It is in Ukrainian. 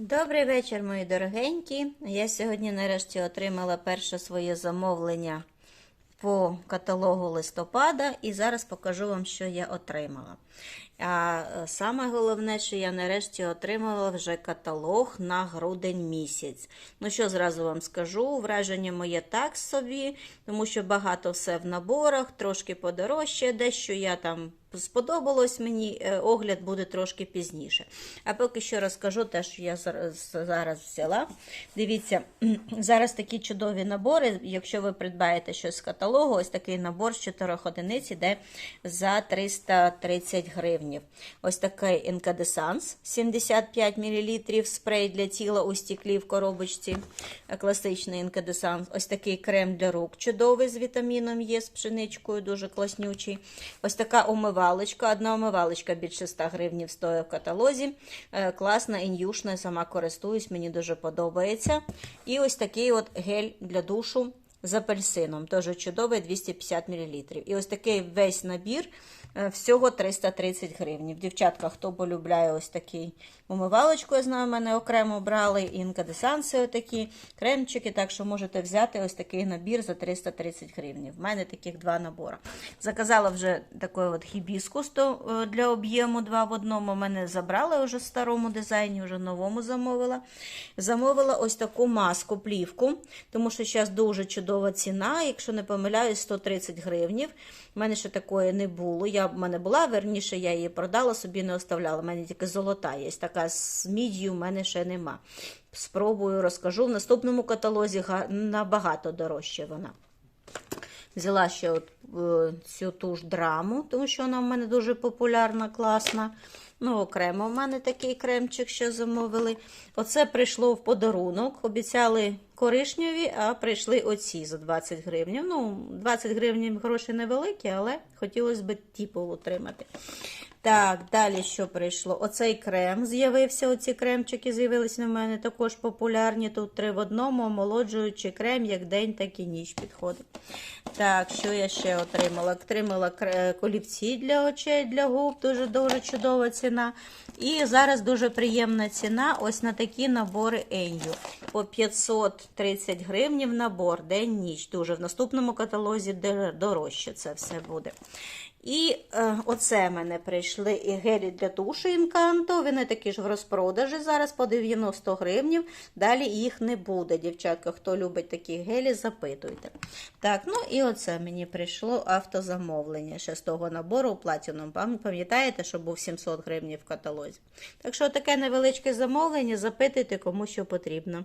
Добрий вечір, мої дорогенькі. Я сьогодні нарешті отримала перше своє замовлення по каталогу листопада, і зараз покажу вам, що я отримала. А е, саме головне, що я нарешті отримала вже каталог на грудень місяць. Ну що зразу вам скажу, враження моє так собі, тому що багато все в наборах, трошки подорожче, дещо я там сподобалось мені, е, огляд буде трошки пізніше. А поки що розкажу те, що я зараз взяла. Дивіться, зараз такі чудові набори. Якщо ви придбаєте щось з каталогу, ось такий набор з 4 одиниць іде за 330 гривнів. Ось такий інкадесанс 75 мл, спрей для тіла у стеклі в коробочці. Класичний інкадесанс. Ось такий крем для рук чудовий з вітаміном є, з пшеничкою, дуже класнючий. Ось така умивалочка. Одна умивалочка більше 100 гривень стоїть в каталозі. Е, Класна, інюшна, сама користуюсь, мені дуже подобається. І ось такий от гель для душу з апельсином. Теж чудовий 250 мл. І ось такий весь набір е, всього 330 гривень. Дівчатка, хто полюбляє ось такий умивалочку, я знаю, в мене окремо брали, і інкадесанси отакі, кремчики, так що можете взяти ось такий набір за 330 гривень. В мене таких два набори. Заказала вже такий от гібіскус то, е, для об'єму два в одному. Мене забрали вже в старому дизайні, вже новому замовила. Замовила ось таку маску, плівку, тому що зараз дуже чудова ціна. Якщо не помиляюсь, 130 гривнів. У мене ще такої не було. Я в мене була, верніше, я її продала, собі не оставляла. У мене тільки золота є. Така з мідію в мене ще нема. Спробую розкажу. В наступному каталозі набагато дорожче вона. Взяла ще от, е, цю ту ж драму, тому що вона в мене дуже популярна, класна. Ну, окремо в мене такий кремчик ще замовили. Оце прийшло в подарунок. Обіцяли коричневі, а прийшли оці за 20 гривень. Ну, 20 гривень гроші невеликі, але хотілося б типу отримати. Так, далі що прийшло? Оцей крем з'явився. Оці кремчики з'явилися на мене також популярні. Тут три в одному, омолоджуючий крем, як день, так і ніч підходить. Так, що я ще отримала? Отримала колівці для очей, для губ, дуже дуже чудова ціна. І зараз дуже приємна ціна ось на такі набори Енью. По 530 гривнів набор, день-ніч. Дуже в наступному каталозі дорожче це все буде. І е, оце мене прийшли і гелі для душу інканто. Вони такі ж в розпродажі зараз по 90 гривнів. Далі їх не буде, дівчатка. Хто любить такі гелі, запитуйте. Так, ну і оце мені прийшло автозамовлення ще з того набору. Пам- Пам'ятаєте, що був 700 гривень в каталозі? Так що таке невеличке замовлення, запитуйте, кому що потрібно.